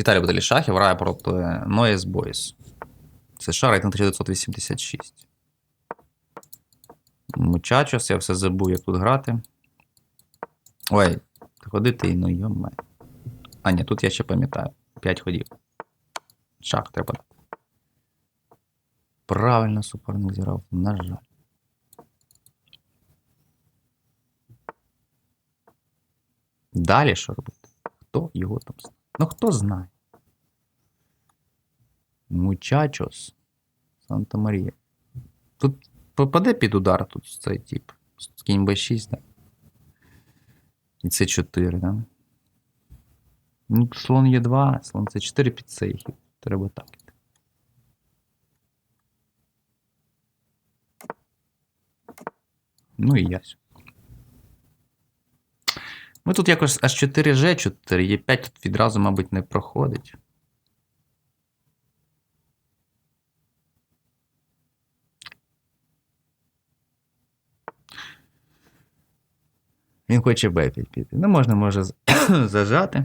Віталій Баталішахів грає проти Noise Boys. США рейтинг 1986. Мучачос, я все забув, як тут грати. Ой, ходи ти, ну йоме. А, ні, тут я ще пам'ятаю. 5 ходів. Шах треба. Правильно суперник зіграв, на жаль. Далі що робити? Хто його там знає? Ну хто знає? Мучачос. Санта Марія. Тут попаде під удар тут цей тип. Кінь Б6, да? І це 4, да? Ну, слон Е2, слон С4 під цей хід. Треба так. Ну і я Ну тут якось аж 4 Ж, 4 Е5 тут відразу, мабуть, не проходить. Він хоче Б5 піти. Ну, можна, може, зажати.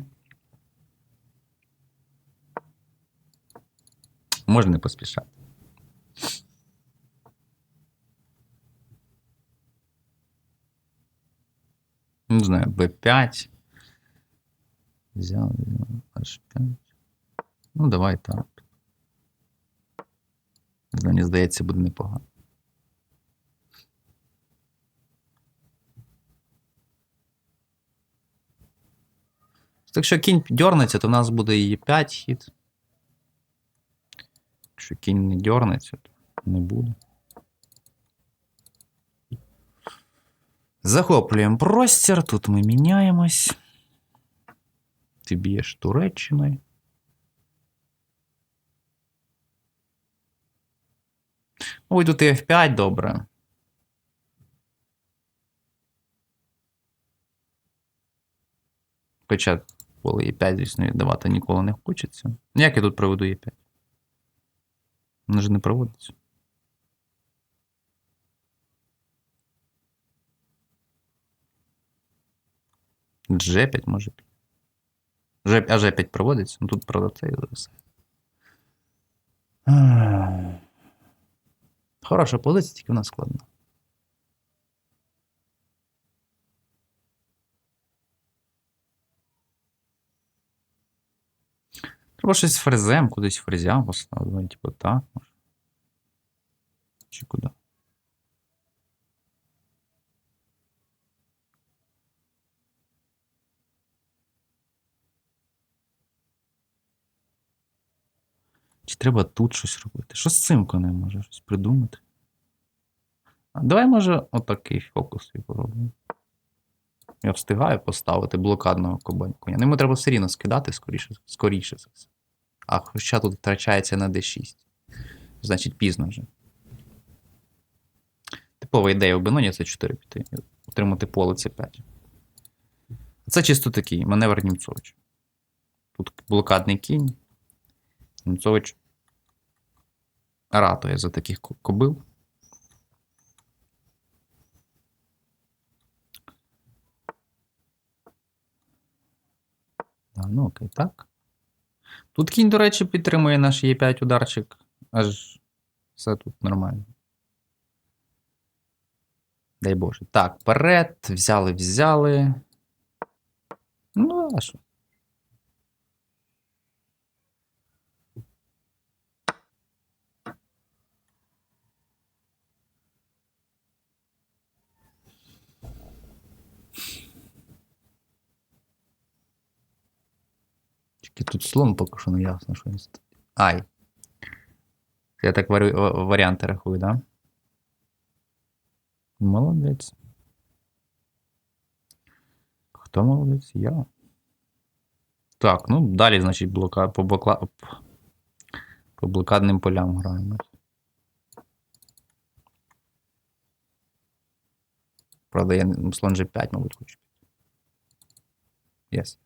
Можна не поспішати. Не знаю, Б5. Взяв, взяв, H5. Ну, давай так. Мені здається, буде непогано. Якщо кінь дернеться, то в нас буде і 5 хід. Якщо кінь не дернеться, то не буде. Захоплюємо простір. Тут ми міняємось. Ти б'єш Туреччиною. Ой, тут і F5 добре. Хоча поле Е5, звісно, давати ніколи не хочеться. Як я тут проведу Е5? Воно ж не проводиться. G5 може. Ж- А G5 проводиться? Ну тут, правда, це і все. Хороша позиція, тільки вона складна. Треба щось фрезем, кудись фрезям поставити. Типу так. Чи куди? Чи треба тут щось робити? Що з цим конем може щось придумати? А давай, може, отакий фокус і поробимо. Я встигаю поставити блокадного коня. Йому треба все рівно скидати скоріше, скоріше за все. А хоча тут втрачається на D6. Значить, пізно вже. Типова ідея в Беноні це 4 піти. Отримати поле це 5. Це чисто такий маневр Німцович. Тут блокадний кінь. Німцович ратує за таких кобил. А, ну окей, так. Тут кінь, до речі, підтримує наш Е5 ударчик. Аж все тут нормально. Дай Боже. Так, вперед. Взяли, взяли. Ну, а що? Слон поки що не ясно, що він. Ай. Я так варі... ва- варіанти рахую, да? Молодець. Хто молодець? Я. Так, ну далі, значить, блока... по, блокла... по блокадним полям граємо. Правда, я слон G5, мабуть, хочу. Yes.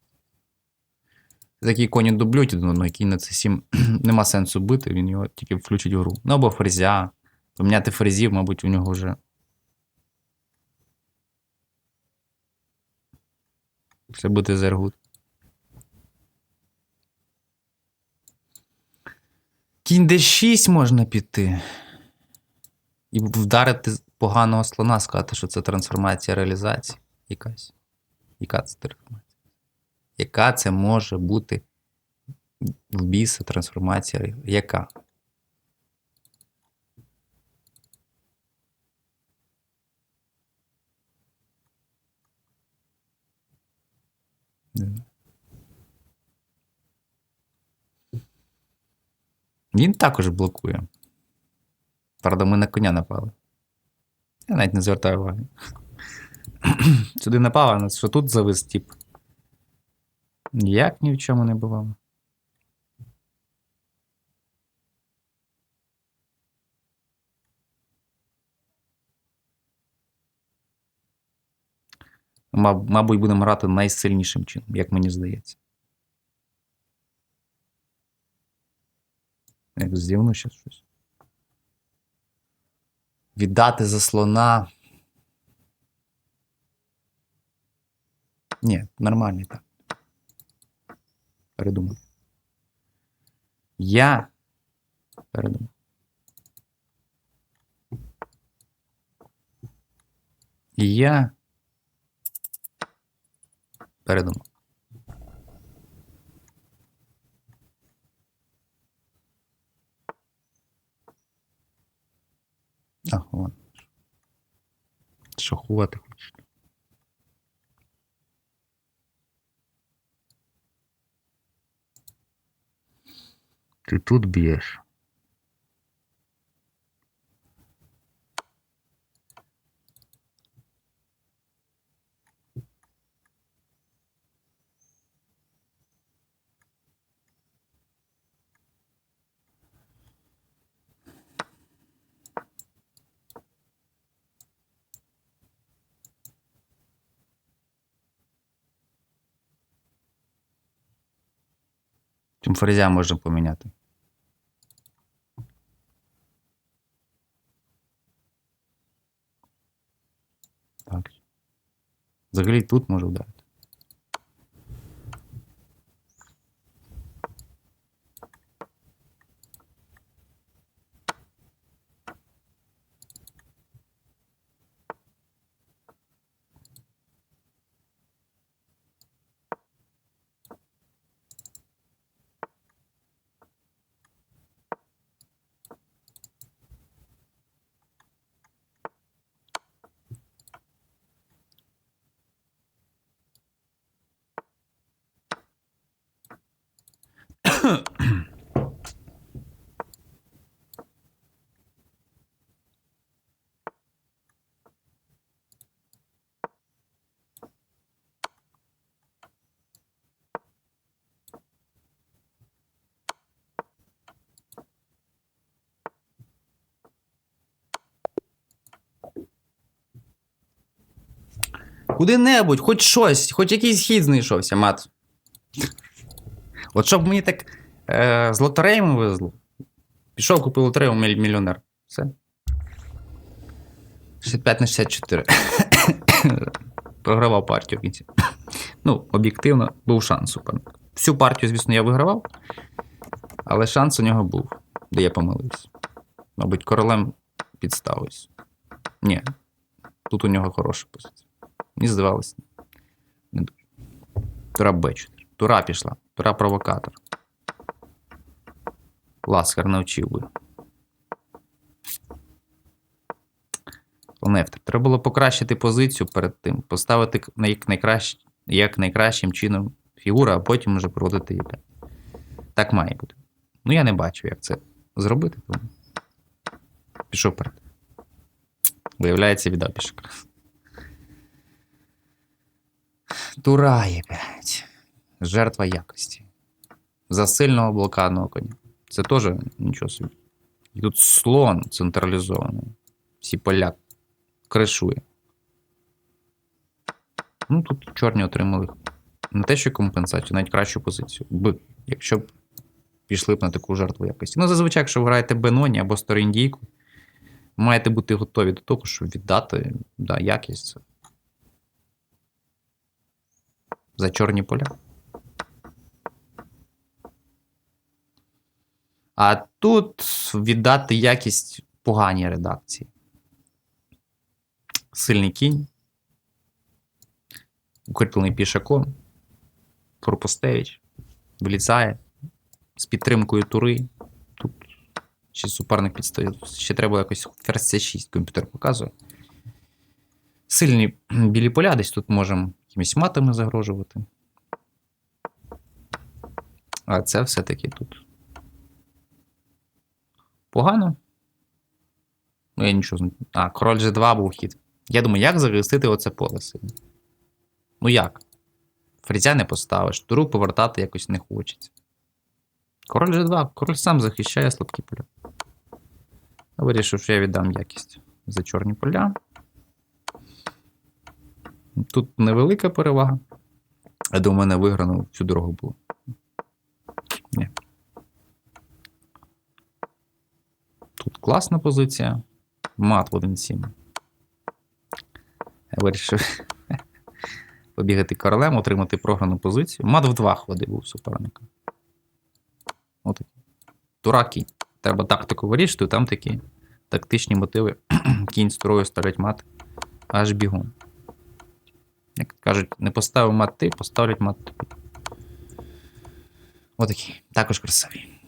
Такі коні дублюють один одного, який на це 7 нема сенсу бити, він його тільки включить в гру. Ну або фрезя. Поміняти фрезів, мабуть, у нього вже. Це буде зергут. Кінь d6 можна піти. І вдарити поганого слона, сказати, що це трансформація реалізації. Якась. Яка це трансформація? Яка це може бути в біса трансформація? Яка? Він також блокує. Правда, ми на коня напали. Я навіть не звертаю уваги. Сюди напав, а що тут завис тип. Ніяк ні в чому не бувало. Маб- Мабуть, будемо грати найсильнішим чином, як мені здається. Як здівну ще щось. Віддати за слона. Ні, нормальний так. Передумав. Я передумав. Я передумав. Ах, вон. Шахувати хочеш. Ти тут б'єш. Чим ферзя можна поміняти. Так. Взагалі тут може вдарити. Куди-небудь, хоч щось, хоч якийсь хід знайшовся, мат. От щоб мені так е, з лотереями везло. Пішов, купив лотерею міль- мільйонер. Все. 65 на 64. Програвав партію в кінці. Ну, об'єктивно, був шанс суперника. Всю партію, звісно, я вигравав, але шанс у нього був, де я помилився. Мабуть, королем підставився. Ні, тут у нього хороша позиція. Мені здавалося. Тура Б4. Тура пішла. Тура провокатор. Ласкар навчив би. Лонефтер. Треба було покращити позицію перед тим, поставити як, найкращ... як найкращим чином фігуру, а потім вже проводити її. Так має бути. Ну, я не бачу, як це зробити, пішов вперед. Виявляється, віддав пішок. Тура є 5. Жертва якості. За сильного блокадного коня. Це теж нічого собі. І тут слон централізований. Всі поля кришує. Ну, тут чорні отримали не те, що компенсацію, навіть кращу позицію. Б, якщо б пішли б на таку жертву якості. Ну, зазвичай, якщо ви граєте Беноні або Сторіндійку, маєте бути готові до того, щоб віддати да, якість. За чорні поля. А тут віддати якість поганій редакції. Сильний кінь. Укріплений пішаком. Форпостевич. Влізає. З підтримкою тури. Тут ще суперник підстоїть. Ще треба якось ферзь C6 комп'ютер показує. Сильні білі поля, десь тут можемо якимись матами загрожувати. А це все-таки тут. Погано. Ну, я нічого не. А, король G2 був хід. Я думаю, як захистити оце поле сильно? Ну як? Фрезя не поставиш, туру повертати якось не хочеться. Король G2, король сам захищає слабкі поля. Вирішив, що я віддам якість за чорні поля. Тут невелика перевага. Я думаю, мене виграно всю дорогу було. Ні. Тут класна позиція. Мат в 1-7. Я вирішив побігати королем, отримати програну позицію. Мат в 2 ходи був суперника. Отакий. Тура. Треба тактику вирішити, там такі тактичні мотиви. Кінь строю ставлять мат. Аж бігом. Як кажуть, не поставив мати, поставлять мат Отакі. Також красивий.